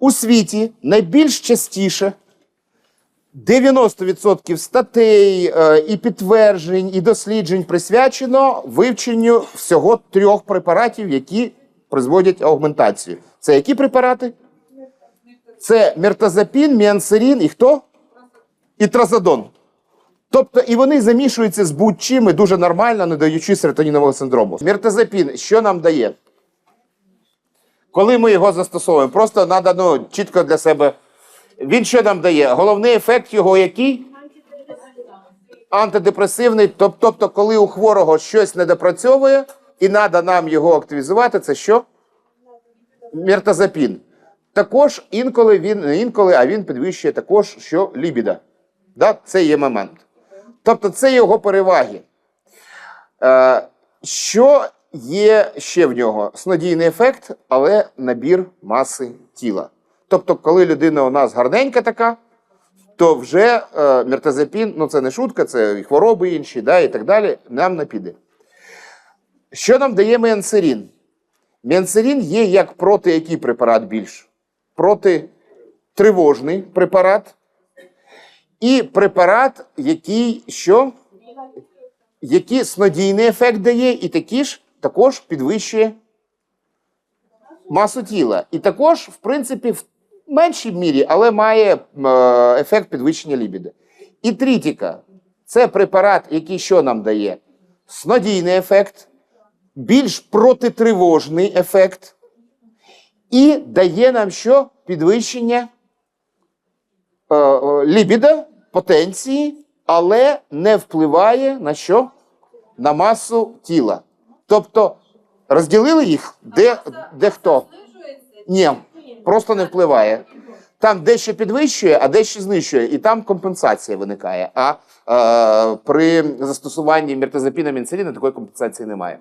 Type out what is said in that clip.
У світі найбільш частіше 90% статей е, і підтверджень, і досліджень присвячено вивченню всього трьох препаратів, які призводять аугментацію. Це які препарати? Це мертазапін, міансерін і хто? І тразодон. Тобто і вони замішуються з будь-чим дуже нормально, не даючи серотонінового синдрому. Мертазапін, що нам дає? Коли ми його застосовуємо, просто треба ну, чітко для себе. Він що нам дає? Головний ефект його який? Антидепресивний. Тоб- Тобто, коли у хворого щось не допрацьовує, і треба нам його активізувати, це що? Мертазапін. Також інколи він, інколи, а він підвищує також що лібіда. Да? Це є момент. Тобто це його переваги. Е, що є ще в нього? Снодійний ефект, але набір маси тіла. Тобто, коли людина у нас гарненька така, то вже е, мертазапін, ну це не шутка, це і хвороби інші, да, і так далі, нам не піде. Що нам дає менсерін? Менсерін є як проти який препарат більш? Проти тривожний препарат. І препарат, який що? Який снодійний ефект дає, і такі ж також підвищує масу тіла. І також, в принципі, в меншій мірі, але має е, ефект підвищення лібіди. І трітіка це препарат, який що нам дає? Снодійний ефект, більш протитривожний ефект, і дає нам що? Підвищення е, е, лібіда, потенції, але не впливає на що? На масу тіла. Тобто розділили їх, де, де хто? Ні, просто не впливає. Там дещо підвищує, а дещо знищує, і там компенсація виникає. А е, при застосуванні мертазапіна мінцеліна такої компенсації немає.